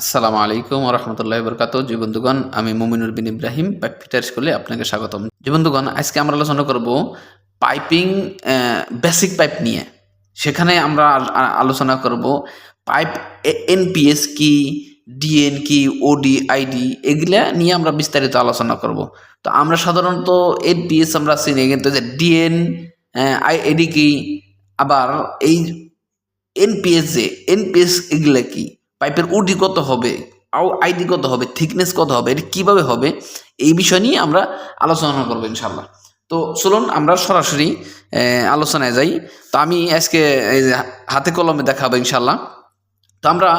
আসসালামু আলাইকুম রহমতুল্লাহ বরকাত জি বন্ধুগণ, আমি মুমিনুর বিন ইব্রাহিম পাইপ ফিটার স্কুলে আপনাকে স্বাগতম। জি বন্ধুগণ, আজকে আমরা আলোচনা করব পাইপিং বেসিক পাইপ নিয়ে। সেখানে আমরা আলোচনা করব পাইপ এনপিএস কি, ডিএন কি, ওডি, আইডি, এগুলা নিয়ে আমরা বিস্তারিত আলোচনা করব। তো আমরা সাধারণত এনপিএস আমরা চিনি, কিন্তু যে ডিএন আইডি কি, আবার এই এনপিএস যে, এনপিএস এগুলা কি? পাইপের উডি কত হবে? আও আইডি কত হবে? থিকনেস কত হবে? এটা কীভাবে হবে? এই বিষয় নিয়ে আমরা আলোচনা করব ইনশাল্লাহ তো চলুন আমরা সরাসরি আলোচনায় যাই। তো আমি আজকে হাতে কলমে দেখাবো ইনশাল্লাহ তো আমরা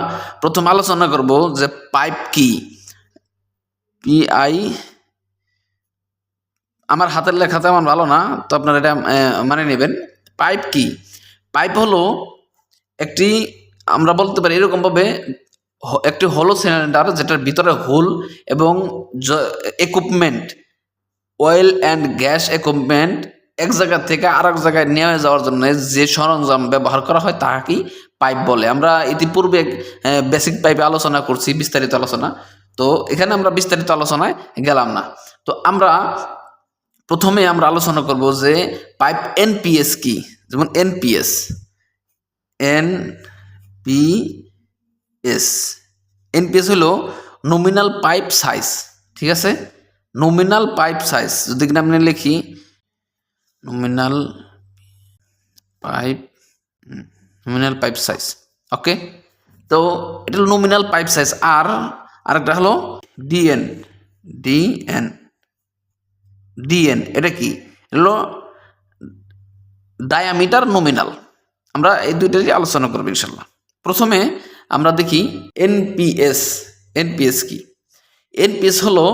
প্রথম আলোচনা করব যে পাইপ কি? পি আই আমার হাতের লেখাতে আমার ভালো না, তো আপনারা এটা মানে নেবেন। পাইপ কি? পাইপ হলো একটি আমরা বলতে পারি এরকমভাবে একটি হলো সিলিন্ডার যেটার ভিতরে হোল এবং equipment oil and gas equipment এক জায়গা থেকে আর এক জায়গায় নিয়ে যাওয়ার জন্য যে সরঞ্জাম ব্যবহার করা হয় তাকেই পাইপ বলে। আমরা ইতিপূর্বে বেসিক পাইপে আলোচনা করছি, বিস্তারিত আলোচনা। তো এখানে আমরা বিস্তারিত আলোচনায় গেলাম না। তো আমরা প্রথমে আমরা আলোচনা করব যে পাইপ এনপিএস কি? যেমন NPS N P S NPS হলো নমিনাল পাইপ সাইজ ঠিক আছে? নমিনাল পাইপ সাইজ যদি কিনা আপনি লিখি nominal pipe nominal pipe size okay তো এটা হলো নমিনাল পাইপ সাইজ আর আরেকটা হলো ডিএন ডিএন ডিএন এটা কি? হলো ডায়ামিটার নমিনাল আমরা এই দুইটারই আলোচনা করব ইনশাল্লাহ। প্রথমে আমরা দেখি এনপিএস এনপিএস কি? এনপিএস হলো,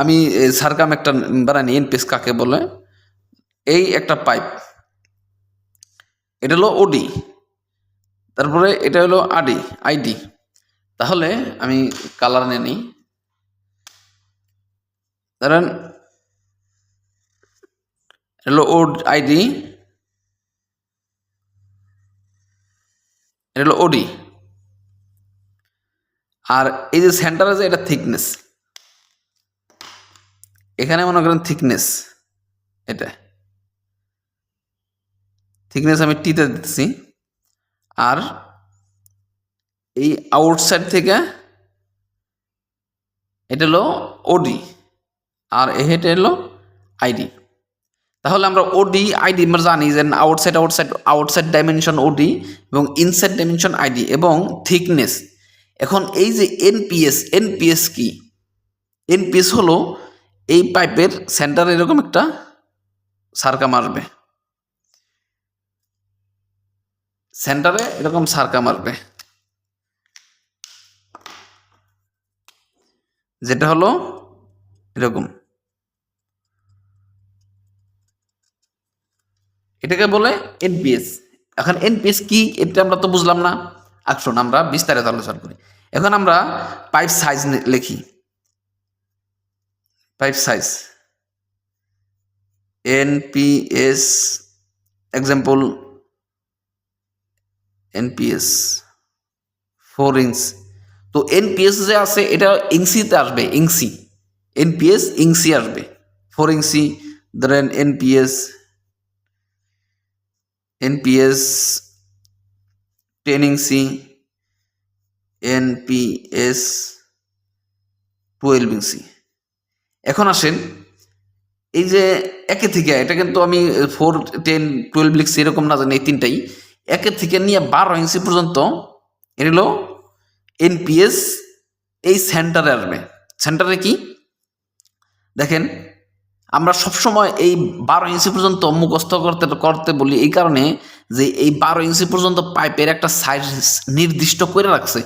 আমি সারকাম একটা বানানি এনপিএস কাকে বলে? এই একটা পাইপ। এটা হলো ওডি তারপরে এটা হলো আডি আইডি তাহলে আমি কালার নিয়ে নিই। ধরেন হলো ওড আইডি এটা হলো ওডি আর এই যে সেন্টার আছে, এটা থিকনেস এখানে মনে করেন থিকনেস এটা। থিকনেস আমি টিতে দিচ্ছি আর এই আউটসাইড থেকে এটা হলো ওডি আর এটা হলো আইডি তাহলে আমরা ওডি আইডি আমরা জানি যে outside outside outside dimension OD এবং ইনসাইড ডাইমেনশন আইডি এবং থিকনেস এখন এই যে এনপিএস এনপিএস কি? এনপিএস হলো এই পাইপের সেন্টারে এরকম একটা সার্কা মারবে। সেন্টারে এরকম সার্কা মারবে। যেটা হলো এরকম। এটাকে বলে এনপিএস এখন এনপিএস কি এটা আমরা তো বুঝলাম না। আসুন আমরা বিস্তারিত আলোচনা করি। এখন আমরা পাইপ সাইজ লিখি। Pipe size NPS example NPS four inch তো এনপিএস যে আছে, এটা ইঞ্চিতে আসবে ইঞ্চি এনপিএস ইঞ্চি আসবে ফোর ইঞ্চি ধরেন এনপিএস এনপিএস টেন ইঞ্চি এনপিএস টুয়েলভ ইঞ্চি এখন আসেন, এই যে একে থেকে, এটা কিন্তু আমি ফোর টেন টুয়েলভ লিখছি এরকম না জানি, এই তিনটাই, একে থেকে নিয়ে বারো ইঞ্চি পর্যন্ত, এটা হলো এনপিএস এই সেন্টারে আসবে। সেন্টারে কি? দেখেন আমরা সবসময় এই বারো ইঞ্চি পর্যন্ত মুখস্থ করতে করতে বলি এই কারণে যে এই বারো ইঞ্চি পর্যন্ত পাইপের একটা সাইজ নির্দিষ্ট করে রাখছে।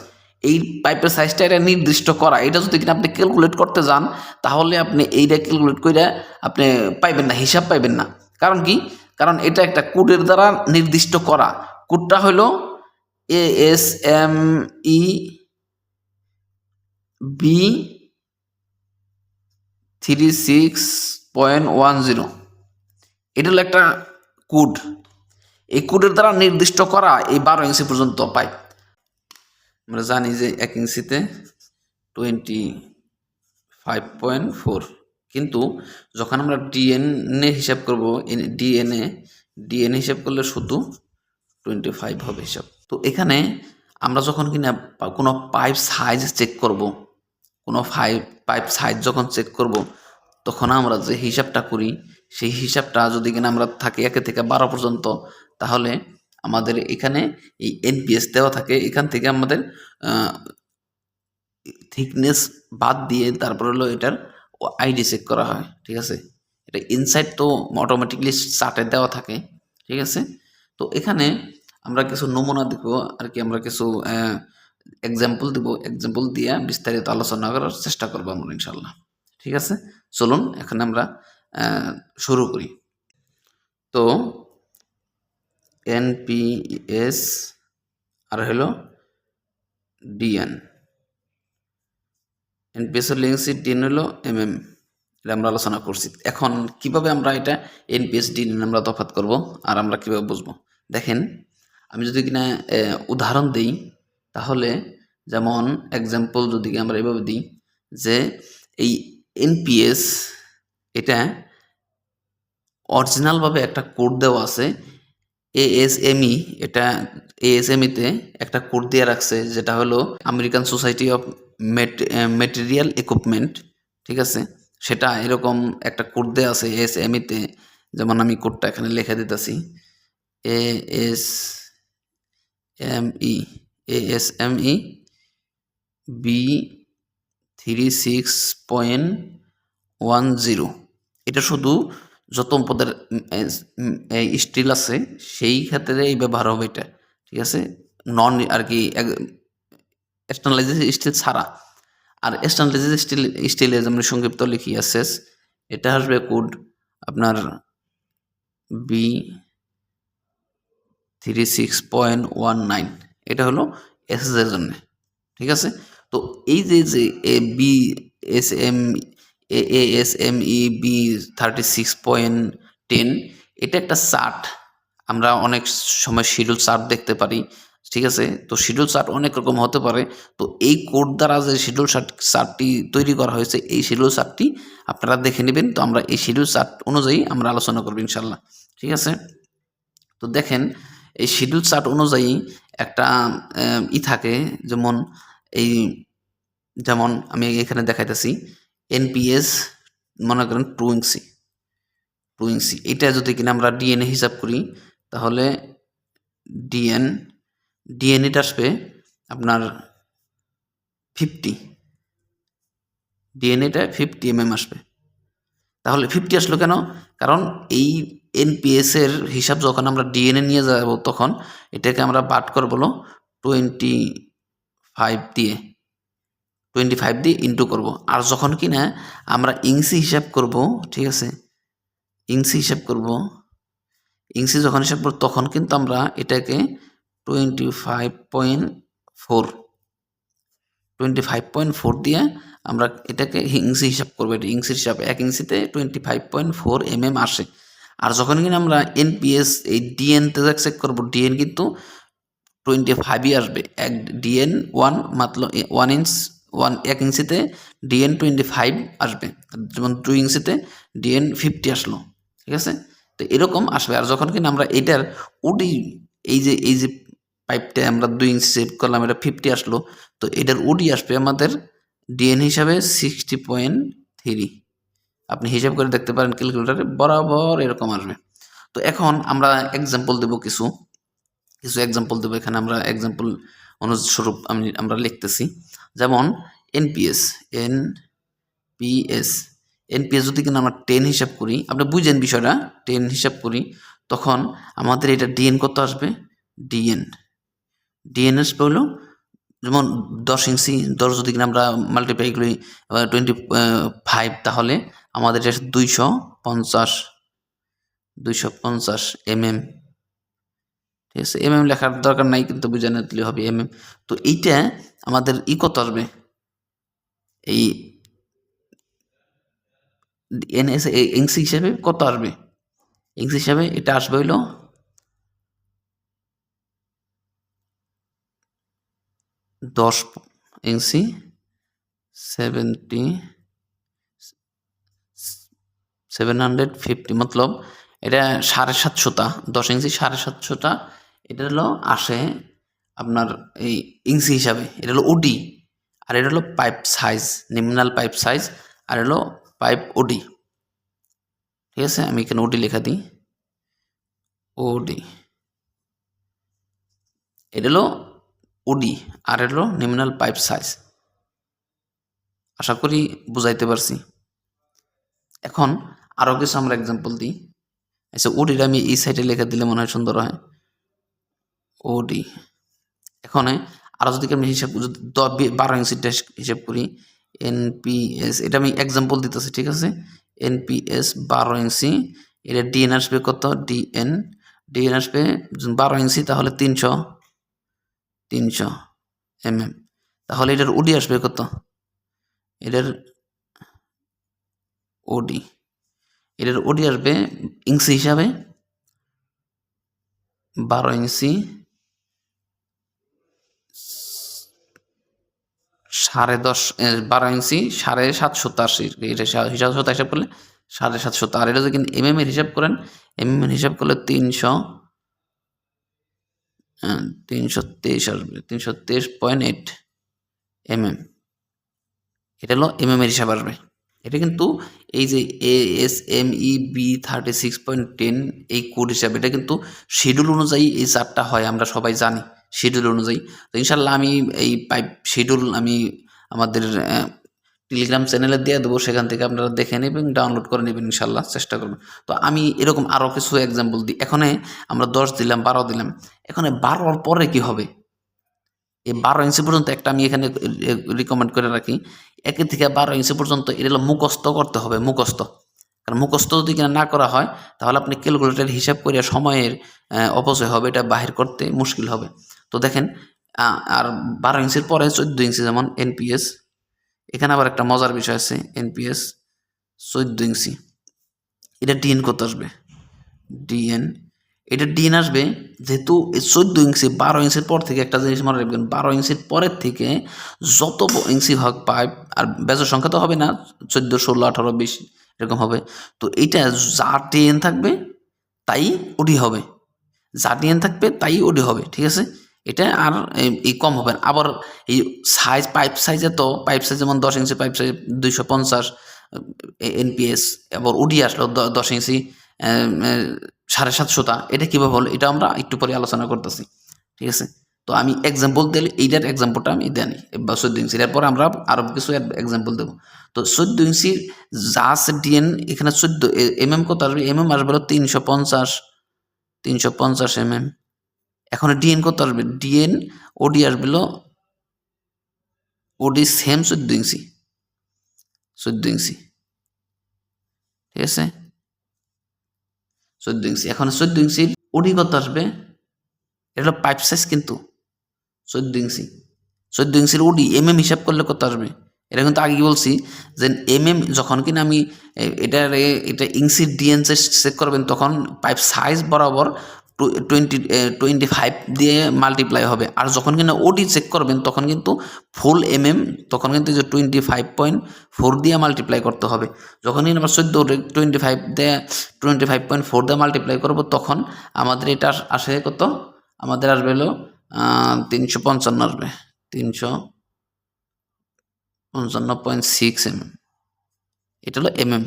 এই পাইপের সাইজটা এটা নির্দিষ্ট করা। এটা যদি কিনা আপনি ক্যালকুলেট করতে যান, তাহলে আপনি এইটা ক্যালকুলেট করে আপনি পাইবেন না, হিসাব পাইবেন না। কারণ কি? কারণ এটা একটা কোডের দ্বারা নির্দিষ্ট করা। কোডটা হলো A S M E B three six point one zero এটা হলো একটা কোড। এই কোডের দ্বারা নির্দিষ্ট করা এই বারো ইঞ্চি পর্যন্ত পাইপ। আমরা জানি যে এক ইঞ্চিতে টোয়েন্টি ফাইভ পয়েন্ট ফোর কিন্তু যখন আমরা ডিএনএ হিসাব করব ডিএনএ ডিএনএ হিসাব করলে শুধু টোয়েন্টি ফাইভ হবে হিসাব। তো এখানে আমরা যখন কিনা কোনো পাইপ সাইজ চেক করব, কোনো পাইপ পাইপ সাইজ যখন চেক করব তখন আমরা যে হিসাবটা করি, সেই হিসাবটা যদি কিনা আমরা থাকি একে থেকে বারো পর্যন্ত, তাহলে আমাদের এখানে এই এনপিএস দেওয়া থাকে। এখান থেকে আমাদের থিকনেস বাদ দিয়ে তারপর হলো এটার আইডি চেক করা হয়, ঠিক আছে? এটা ইনসাইড তো অটোমেটিকলি চার্টে দেওয়া থাকে, ঠিক আছে? তো এখানে আমরা কিছু নমুনা দিব আর কি আমরা কিছু এক্সাম্পল দিব এক্সাম্পল দিয়ে বিস্তারিত আলোচনা করার চেষ্টা করব আমরা ইনশাল্লাহ ঠিক আছে? চলুন এখন আমরা শুরু করি। তো এনপিএস আর হলো ডিএন এনপিএস এর লিঙ্ক সিট ডিএন হলো এম এম আমরা আলোচনা করছি। এখন কীভাবে আমরা এটা এনপিএস ডিএন আমরা তফাৎ করব আর আমরা কীভাবে বুঝব? দেখেন, আমি যদি কিনা উদাহরণ দিই, তাহলে যেমন এক্সাম্পল যদি আমরা এভাবে দিই, যে এই এনপিএস এটা অরিজিনালভাবে একটা কোড দেওয়া আছে। এএসএমই এটা এএসএমইতে একটা কোড দিয়ে রাখছে, যেটা হলো American society of material equipment ঠিক আছে? সেটা এরকম একটা কোড দেওয়া আছে এএসএমইতে যেমন আমি কোডটা এখানে লিখে দিতেছি। A S M E A S M E B three six point one zero এটা শুধু যত পদের স্টিল আছে, সেই ক্ষেত্রে এই ব্যবহার হবে এটা, ঠিক আছে? নন আর কি এক্সটার্নালাইজেস স্টিল ছাড়া। আর এক্সটার্নালাইজেস স্টিল স্টিলে যেমন সংক্ষিপ্ত লিখি আছে, এটা আসবে কোড আপনার B three six point one nine এটা হলো এস এর জন্য, ঠিক আছে? তো এই যে যে A B S M A S M E B thirty six point ten এটা একটা চার্ট আমরা অনেক সময় শিডিউল চার্ট দেখতে পারি, ঠিক আছে? তো শিডিউল চার্ট অনেক রকম হতে পারে। তো এই কোড দ্বারা যে শিডিউল চার্ট চার্টটি তৈরি করা হয়েছে, এই শিডিউল চার্টটি আপনারা দেখে নেবেন। তো আমরা এই শিডিউল চার্ট অনুযায়ী আমরা আলোচনা করব ইনশাল্লাহ ঠিক আছে? তো দেখেন, এই শিডিউল চার্ট অনুযায়ী একটা ই থাকে, যেমন এই যেমন আমি এখানে দেখাইতেছি এনপিএস মনে করেন টু ইঞ্চি টু ইঞ্চি এটা যদি কিনা আমরা ডিএনএ হিসাব করি, তাহলে ডিএন ডিএনএটা আসবে আপনার ফিফটি ডিএনএটা ফিফটি এমএম আসবে। তাহলে ফিফটি আসলো কেন? কারণ এই এনপিএস এর হিসাব যখন আমরা ডিএনএ নিয়ে যাব তখন এটাকে আমরা বাট করে বলো টোয়েন্টি ফাইভ দিয়ে। টোয়েন্টি ফাইভ দিয়ে ইন্টু করব। আর যখন কি না আমরা ইংসি হিসাব করব, ঠিক আছে? ইংসি হিসাব করব। ইংসি যখন হিসাব করব, তখন কিন্তু আমরা এটাকে twenty five point four twenty five point four দিয়ে আমরা এটাকে ইংসি হিসাব করব। এটা ইংসির হিসাব, এক ইঞ্চিতে twenty five point four M M আসে। আর যখন কিনা আমরা এনপিএস এই ডিএনতে চেক করব ডিএন কিন্তু টোয়েন্টি ফাইভই আসবে। এক ডিএন ওয়ান মাত্র ওয়ান ইঞ্চ ওয়ান এক ইঞ্চিতে ডিএন টোয়েন্টি ফাইভ আসবে। যেমন টু ইঞ্চিতে ডিএন ফিফটি আসলো, ঠিক আছে? তো এরকম আসবে। আর যখন কিনা আমরা এটার ওডি এই যে এই যে পাইপটা আমরা দুই ইঞ্চি সেভ করলাম, এটা ফিফটি আসলো, তো এটার ওডি আসবে আমাদের ডিএন হিসাবে সিক্সটি পয়েন্ট থ্রি আপনি হিসাব করে দেখতে পারেন ক্যালকুলেটারে বরাবর এরকম আসবে। তো এখন আমরা এক্সাম্পল দেব কিছু। কিছু এক্সাম্পল দেবো। এখানে আমরা এক্সাম্পল অনুস্বরূপ আমি আমরা লিখতেছি। যেমন এনপিএস এন পিএস এনপিএস যদি কিনা আমরা টেন হিসাব করি, আপনি বুঝেন বিষয়টা টেন হিসাব করি, তখন আমাদের এটা ডিএন কত আসবে? ডিএন ডিএন আসবে হলো, যেমন দশ ইঞ্চি, দশ যদি কিনা আমরা মাল্টিপ্লাই করি টোয়েন্টি ফাইভ তাহলে আমাদের এটা দুইশো পঞ্চাশ দুইশো পঞ্চাশ এম ঠিক আছে? এম এম লেখার দরকার নাই, কিন্তু বুঝে নিতে হবে এম এম তো এইটা আমাদের ই কত আসবে? এই এনএস ইংসি হিসাবে কত আসবে? ইংসি হিসাবে এটা আসবে হইল দশ ইঞ্চি সেভেন্টি সেভেন হান্ড্রেড ফিফটি মতলব এটা সাড়ে সাতশোটা, দশ ইঞ্চি সাড়ে সাতশোটা এটা হলো আসে আপনার এই ইঞ্চি হিসাবে, এটা হলো ওডি আর এটা হলো pipe size, nominal pipe size, আর হলো পাইপ ওডি ঠিক আছে? আমি এখানে ওডি লেখা দিই। ওডি এটা হলো ওডি আর হলো নিমিনাল পাইপ সাইজ। আশা করি বুঝাইতে পারছি। এখন আরও কিছু আমরা এক্সাম্পল দিই। আচ্ছা ওডিটা আমি এই সাইডে লেখা দিলে মনে হয় সুন্দর হয়। ওডি এখন আরও যদি আমি হিসাব যদি বারো ইঞ্চিটা হিসাব করি এনপিএস এটা আমি এক্সাম্পল দিতেছি, ঠিক আছে? এনপিএস বারো ইঞ্চি, এটা ডিএন আসবে কত? ডিএন ডিএন আসবে বারো ইঞ্চি, তাহলে তিনশো তিনশো এমএম। তাহলে এটার ওডি আসবে কত? এটার ওডি এটার ওডি আসবে ইঞ্চি হিসাবে বারো ইঞ্চি সাড়ে দশ বারো ইঞ্চি, সাড়ে সাতশো আশি, এটা হিসাব করলে সাড়ে সাতশো আর এটা যদি এম এম এর হিসাব করেন এম এম এর হিসাব করলে তিনশো তিনশো তেইশ আসবে তিনশো তেইশ পয়েন্ট এইট এম এম এটা হলো এম এম এর হিসাব আসবে। এটা কিন্তু এই যে A S M E B thirty six point ten এই কোড হিসাবে এটা কিন্তু শিডিউল অনুযায়ী এই চারটা হয়, আমরা সবাই জানি। শিডিউল অনুযায়ী। তো ইনশাল্লাহ আমি এই পাইপ শিডিউল আমি আমাদের টেলিগ্রাম চ্যানেলে দিয়ে দেবো, সেখান থেকে আপনারা দেখে নেবেন ডাউনলোড করে নেবেন ইনশাল্লাহ চেষ্টা করবেন। তো আমি এরকম আরও কিছু এক্সাম্পল দিই। এখানে আমরা দশ দিলাম, বারো দিলাম। এখানে বারোর পরে কি হবে? এই বারো ইঞ্চি পর্যন্ত একটা আমি এখানে রিকমেন্ড করে রাখি। একে থেকে বারো ইঞ্চি পর্যন্ত এটা মুখস্থ করতে হবে, মুখস্থ। কারণ মুখস্থ যদি কিনা না করা হয়, তাহলে আপনি ক্যালকুলেটার হিসাব করে সময়ের অপচয় হবে, এটা বাহির করতে মুশকিল হবে। তো দেখেন আর বারো ইঞ্চির পরে চোদ্দ ইঞ্চি যেমন এনপিএস এখানে আবার একটা মজার বিষয় আছে এনপিএস চোদ্দ ইঞ্চি। এটা ডিএন কত আসবে? ডিএন এটা ডিএন আসবে যেহেতু চোদ্দ ইঞ্চি বারো ইঞ্চির পর থেকে একটা জিনিস মনে রাখবেন, বারো ইঞ্চির পরের থেকে যত ইঞ্চি হোক পাইপ আর বেজের সংখ্যা তো হবে না, চোদ্দ, ষোলো, আঠারো, বিশ, এরকম হবে। তো এইটা যা ডিএন থাকবে, তাই ওডি হবে। যা ডিএন থাকবে, তাই ওডি হবে, ঠিক আছে? এটা আর এই- কম হবে না। আবার এই সাইজ পাইপ সাইজে তো পাইপ সাইজ যেমন দশ ইঞ্চি পাইপ সাইজ দুইশো পঞ্চাশ এনপিএস আবার উডি আসলো দশ ইঞ্চি সাড়ে সাতশোটা, এটা কীভাবে হলো? এটা আমরা একটু পরে আলোচনা করতেছি, ঠিক আছে? তো আমি এক্সাম্পল দিলে এইটার এক্সাম্পলটা আমি দেনি বা চোদ্দ ইঞ্চির। এরপর আমরা আরও কিছু এক্সাম্পল দেবো। তো চোদ্দ ইঞ্চির যা আছে ডিএন এখানে চোদ্দ এম এম কত আসবে? এম এম আসবে তিনশো পঞ্চাশ তিনশো পঞ্চাশ এম এম এখন ডিএন কত আসবে ডিএন ওডি আসবে হলো ওডি সেম চোদ্দ ইঞ্চি চোদ্দ ইঞ্চি, ঠিক আছে? চোদ্দ ইঞ্চি, এখন চোদ্দ ইঞ্চির ওডি কত আসবে, এটা হলো পাইপ সাইজ কিন্তু, চোদ্দ ইঞ্চি, চোদ্দ ইঞ্চির ওডি এম এম হিসাব করলে কত আসবে। এটা কিন্তু আগে বলছি যে এম এম যখন কিনা আমি এটা এটা ইঞ্চির ডিএনসে চেক করবেন তখন পাইপ সাইজ বরাবর টোয়েন্টি টোয়েন্টি ফাইভ দিয়ে মাল্টিপ্লাই হবে। আর যখন কিনা ওডি চেক করবেন, তখন কিন্তু ফুল এম এম তখন কিন্তু যে টোয়েন্টি ফাইভ পয়েন্ট ফোর দিয়ে মাল্টিপ্লাই করতে হবে। যখন কিনা আমরা চোদ্দ টোয়েন্টি ফাইভ দিয়ে টোয়েন্টি ফাইভ পয়েন্ট ফোর দিয়ে মাল্টিপ্লাই করব, তখন আমাদের এটা আস- কত? আমাদের আসবে হলো তিনশো পঞ্চান্ন আসবে। তিনশো পঞ্চান্ন পয়েন্ট সিক্স এম এটা হলো এম এম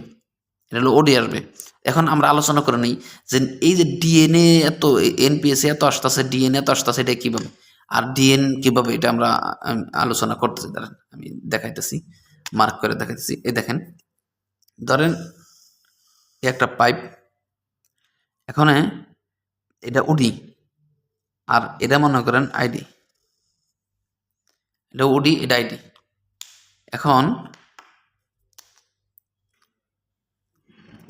এটা হলো ওডি আসবে। এখন আমরা আলোচনা করে নিই যে এই যে ডিএনএ এত এনপিএস এত আসতেছে, ডিএনএ এত আসতেছে, এটা কীভাবে? আর ডিএন কীভাবে এটা আমরা আলোচনা করতেছি? দাঁড়ান, আমি দেখাইতেছি মার্ক করে দেখাইতেছি। এই দেখেন, ধরেন একটা পাইপ এখানে এটা ওডি আর এটা মনে করেন আইডি। এটা ওডি এটা আইডি। এখন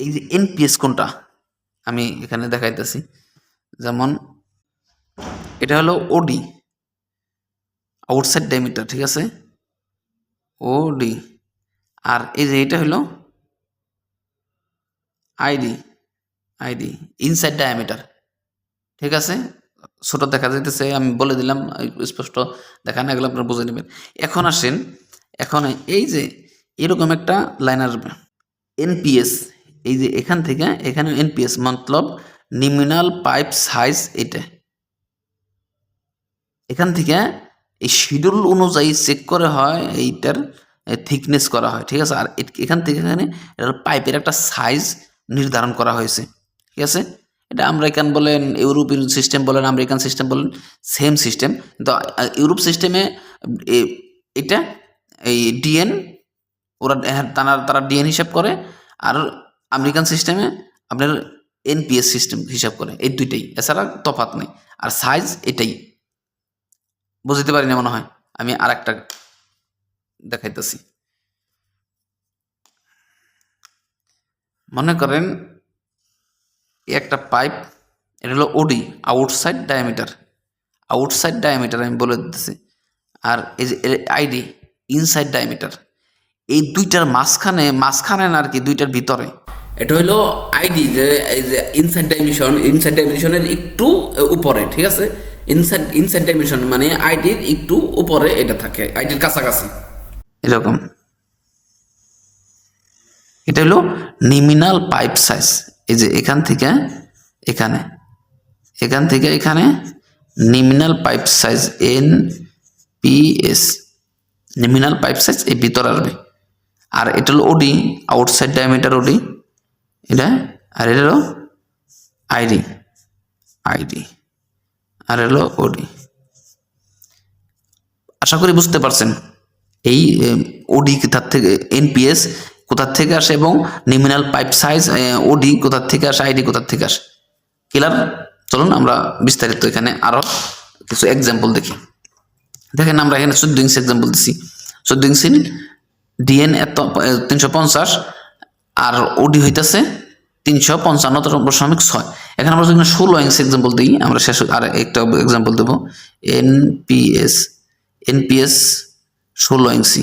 এই যে এনপিএস কোনটা? আমি এখানে দেখাইতেছি। যেমন, এটা হলো ওডি আউটসাইড ডায়ামিটার ঠিক আছে? ওডি আর এই যে এটা হলো আইডি আইডি ইনসাইড ডায়ামিটার ঠিক আছে? ছোট দেখা যাইতেছে, আমি বলে দিলাম, স্পষ্ট দেখা না গেলে আপনারা বুঝে নেবেন। এখন আসেন, এখন এই যে এরকম একটা লাইন আসবে এনপিএস এই যে এখান থেকে এখানে এনপিএস মতলব নিমিনাল পাইপ সাইজ এটা। এখান থেকে এই শিডিউল অনুযায়ী চেক করা হয় এইটার থিকনেস করা হয় ঠিক আছে? আর এখান থেকে এখানে পাইপের একটা সাইজ নির্ধারণ করা হয়েছে ঠিক আছে? এটা আমেরিকান বলেন ইউরোপিয়ান সিস্টেম বলেন আমেরিকান সিস্টেম বলেন সেম সিস্টেম আ- ইউরোপ সিস্টেমে এটা এই ডিএন ওরা হ্যাঁ, তারা তারা ডিএন হিসাব করে। আর আমেরিকান সিস্টেমে আপনার এনপিএস সিস্টেম হিসাব করে, এই দুইটাই। এছাড়া তফাৎ নেই। আর সাইজ এটাই। বুঝতে পারি না মনে হয়। আমি আর একটা দেখাইতেছি। মনে করেন একটা পাইপ এটা হলো ওডি আউটসাইড ডায়ামিটার আউটসাইড ডায়ামিটার আমি বলে দিতেছি। আর এই যে আইডি ইনসাইড ডায়ামিটার এই দুইটার মাঝখানে মাঝখানে না আর কি, দুইটার ভিতরে। এটা হইল আইডি যে ইনসাইড ডাইমেনশন ইনসাইড ডাইমেনশনের একটু উপরে, ঠিক আছে? ইনসাইড ইনসাইড ডাইমেনশন মানে আইডির একটু উপরে এটা থাকে আইডির কাছাকাছি। এরকম। এটা হলো নিমিনাল পাইপ সাইজ এই যে এখান থেকে, এখানে। এখান থেকে এখানে nominal pipe size N P S nominal pipe size এই ভিতর আসবে। আর এটা হলো ওডি আউটসাইড ডায়ামিটার ওডি এটা? আর এটা হলো আইডি আইডি আর হলো ওডি আশা করি বুঝতে পারছেন। এই ওডি কোথার থেকে এনপিএস কোথার থেকে আসে এবং নিমিনাল পাইপ সাইজ ওডি কোথার থেকে আসে আইডি কোথার থেকে আসে। ক্লিয়ার? চলুন আমরা বিস্তারিত এখানে আরও কিছু এক্সাম্পল দেখি। দেখেন আমরা এখানে চোদ্দ ইঞ্চি এক্সাম্পল দিচ্ছি চোদ্দ ইঞ্চি ডিএন এত তিনশো পঞ্চাশ আর ওডি হইতেছে তিনশো পঞ্চান্ন দশমিক ছয়। এখানে আমরা যদি ষোলো ইঞ্চি এক্সাম্পল দিই, আমরা শেষ আর একটা এক্সাম্পল দেবো। এনপিএস এনপিএস ষোলো ইঞ্চি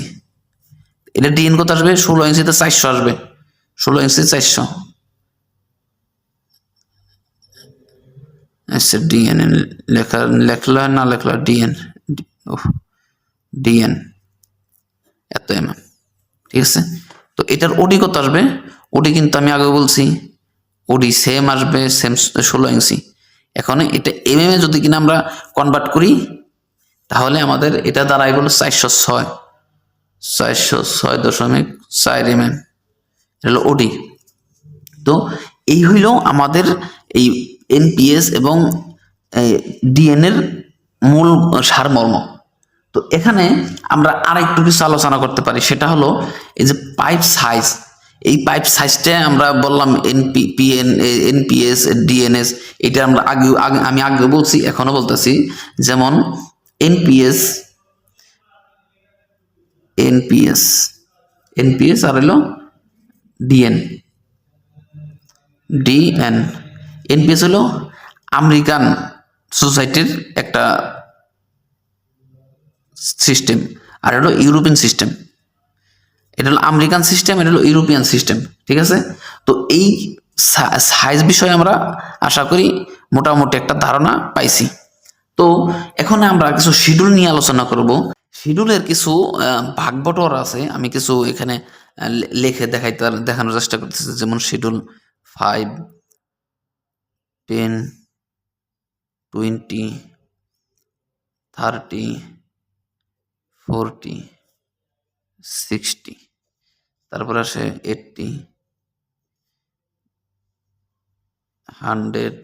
এটা ডিএন কত আসবে? ষোলো ইঞ্চিতে চারশো আসবে। ষোলো ইঞ্চি চারশো। আচ্ছা ডিএন লেখা লেখলা না লেখলা? ডিএন ও ডিএন এত এম ঠিক আছে? এটার ওডি কত আসবে? ওডি কিন্তু আমি আগে বলছি। ওডি সেম আসবে সেম ষোলো ইঞ্চি। এখন এটা এম এম এ যদি কিনা আমরা কনভার্ট করি, তাহলে আমাদের এটা দাঁড়ায় হলো চারশো ছয়। চারশো ছয় দশমিক চার এম এম এটা হলো ওডি তো এই হইল আমাদের এই এনপিএস এবং ডিএনএর মূল সারমর্ম। তো এখানে আমরা আরেকটু কিছু আলোচনা করতে পারি। সেটা হলো এই যে পাইপ সাইজ এই পাইপ সাইজটা আমরা বললাম এনপি পিএন এনপিএস ডিএনএস এটা আমরা আগে, আমি আগে বলছি এখনও বলতেছি। যেমন এনপিএস এনপিএস এনপিএস আর হলো ডিএন ডিএন এনপিএস হলো আমেরিকান সোসাইটির একটা সিস্টেম আর হলো ইউরোপিয়ান সিস্টেম এটা হলো আমেরিকান সিস্টেম এটা হলো ইউরোপিয়ান সিস্টেম ঠিক আছে? তো এই সাইজ বিষয়ে আমরা আশা করি মোটামুটি একটা ধারণা পাইছি। তো এখন আমরা কিছু শিডিউল নিয়ে আলোচনা করব। শিডিউলের কিছু আহ, ভাগ বটর আছে। আমি কিছু এখানে লিখে দেখাইতে দেখানোর চেষ্টা করতেছি। যেমন schedule five ten twenty thirty forty, sixty, তারপর আসে eighty, hundred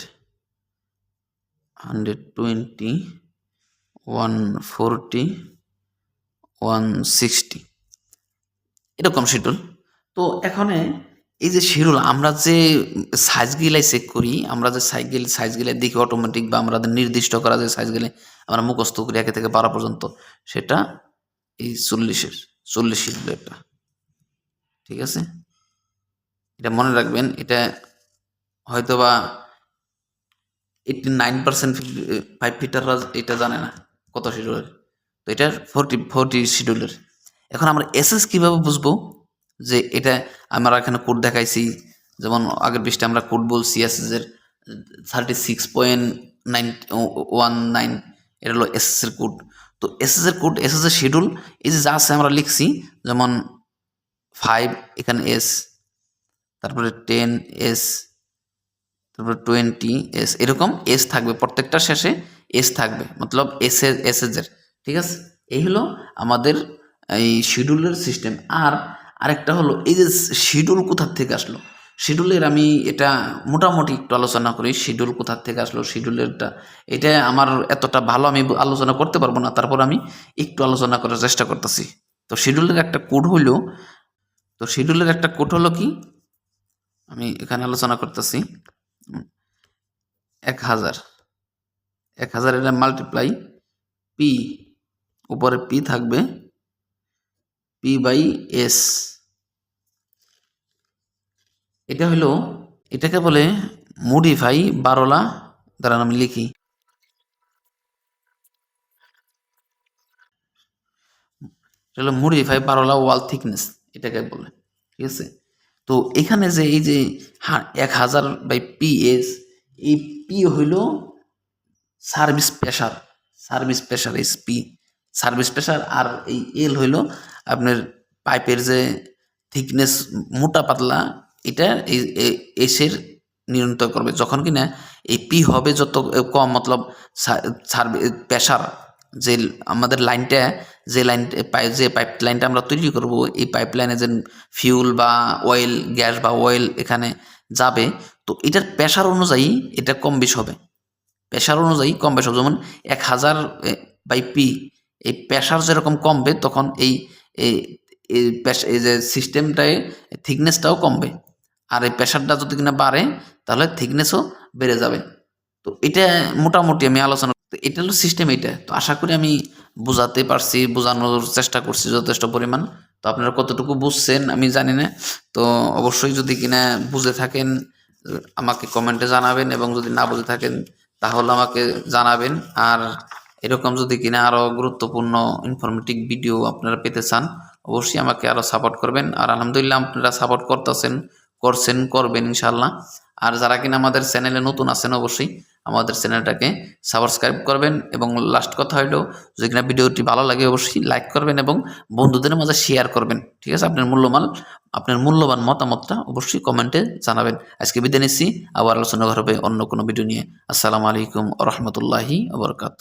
hundred twenty, one forty, one sixty. এরকম শিডিউল। তো এখানে এই যে শিডিউল, আমরা যে সাইজগুলাই চেক করি, আমরা যে সাইকেল সাইজগুলাই দেখি অটোমেটিক বা আমাদের নির্দিষ্ট করা যে সাইজগুলো আমরা মুখস্থ করি একে থেকে বারো পর্যন্ত, সেটা এই চল্লিশের চল্লিশ শিডিউল একটা ঠিক আছে? এটা মনে রাখবেন, এটা হয়তোবা এইটটি নাইন পার্সেন্ট ফাইভ ফিটাররা এটা জানে না কত শিডিউলের তো এটা ফোরটি ফোরটি শিডিউলের এখন আমরা এসএস কীভাবে বুঝব যে এটা আমরা এখানে কোড দেখাইছি, যেমন আগের পৃষ্ঠে আমরা কোড বলছি এসএস এর thirty six point nine one nine এটা হলো এসএস এর কোড তো এসএস এর কোড এসএস এর শিডিউল এই যে যা আছে আমরা লিখছি, যেমন ফাইভ এখানে এস তারপরে টেন এস তারপরে টোয়েন্টি এস এরকম এস থাকবে প্রত্যেকটার শেষে এস থাকবে, মতলব এস এস এর, ঠিক আছে? এই হলো আমাদের এই শিডিউলের সিস্টেম আর আরেকটা হলো, এই যে শিডিউল কোথার থেকে আসলো? শিডিউলের আমি এটা মোটামুটি একটু আলোচনা করি, শিডিউল কোথার থেকে আসলো, শিডিউলেরটা, এটা আমার এতটা ভালো আমি আলোচনা করতে পারব না, তারপর আমি একটু আলোচনা করার চেষ্টা করতেছি। তো শিডিউলের একটা কোড হইল, তো শিডিউলের একটা কোড হলো কি? আমি এখানে আলোচনা করতেছি এক হাজার। এক হাজার এটা মাল্টিপ্লাই পি উপরে পি থাকবে পি বাই এস এটা হলো, এটাকে বলে মডিফাই বারোলা, দ্বারা আমি লিখি। এটা হলো মডিফাই বারোলা ওয়াল থিকনেস এটাকে বলে, ঠিক আছে? তো এখানে যে এই যে এক হাজার বাই পি এস এই পি হইল service pressure service pressure S P service pressure আর এই এল হইল আপনার পাইপের যে থিকনেস মোটা পাতলা এটা এই এসের নিয়ন্ত্রণ করবে। যখন কি না এই পি হবে যত কম, মতলব প্রেশার যে আমাদের লাইনটা, যে লাইন যে পাইপ লাইনটা আমরা তৈরি করব, এই পাইপ লাইনে যে ফিউল বা অয়েল, গ্যাস বা অয়েল এখানে যাবে, তো এটার প্রেশার অনুযায়ী এটা কম বেশ হবে। প্রেশার অনুযায়ী কম বেশ হবে। যেমন এক হাজার বাই পি, এই প্রেশার যেরকম কমবে, তখন এই এই যে সিস্টেমটায় থিকনেসটাও কমবে। আর এই প্রেশারটা যদি কিনা বাড়ে, তাহলে থিকনেসও বেড়ে যাবে। তো এটা মোটামুটি আমি আলোচনা এটা হলো সিস্টেম এটা। তো আশা করি আমি বোঝাতে পারছি, বোঝানোর চেষ্টা করছি যথেষ্ট পরিমাণ। তো আপনারা কতটুকু বুঝছেন আমি জানি না। তো অবশ্যই যদি কিনা বুঝে থাকেন, আমাকে কমেন্টে জানাবেন এবং যদি না বুঝে থাকেন, তাহলে আমাকে জানাবেন। আর এরকম যদি কিনা আরও গুরুত্বপূর্ণ ইনফরমেটিভ ভিডিও আপনারা পেতে চান, অবশ্যই আমাকে আরও সাপোর্ট করবেন। আর আলহামদুলিল্লাহ আপনারা সাপোর্ট করতেছেন। করছেন, করবেন ইনশাল্লাহ আর যারা কিনা আমাদের চ্যানেলে নতুন আছেন অবশ্যই আমাদের চ্যানেলটাকে সাবস্ক্রাইব করবেন এবং লাস্ট কথা হইল, যদি কিনা ভিডিওটি ভালো লাগে অবশ্যই লাইক করবেন এবং বন্ধুদের মাঝে শেয়ার করবেন। ঠিক আছে? আপনার মূল্যমান আপনার মূল্যবান মতামতটা অবশ্যই কমেন্টে জানাবেন। আজকে বিদায় নিচ্ছি, আবার আলোচনা হবে অন্য কোনো ভিডিও নিয়ে। আসসালামু আলাইকুম রহমতুল্লাহি আবরকাত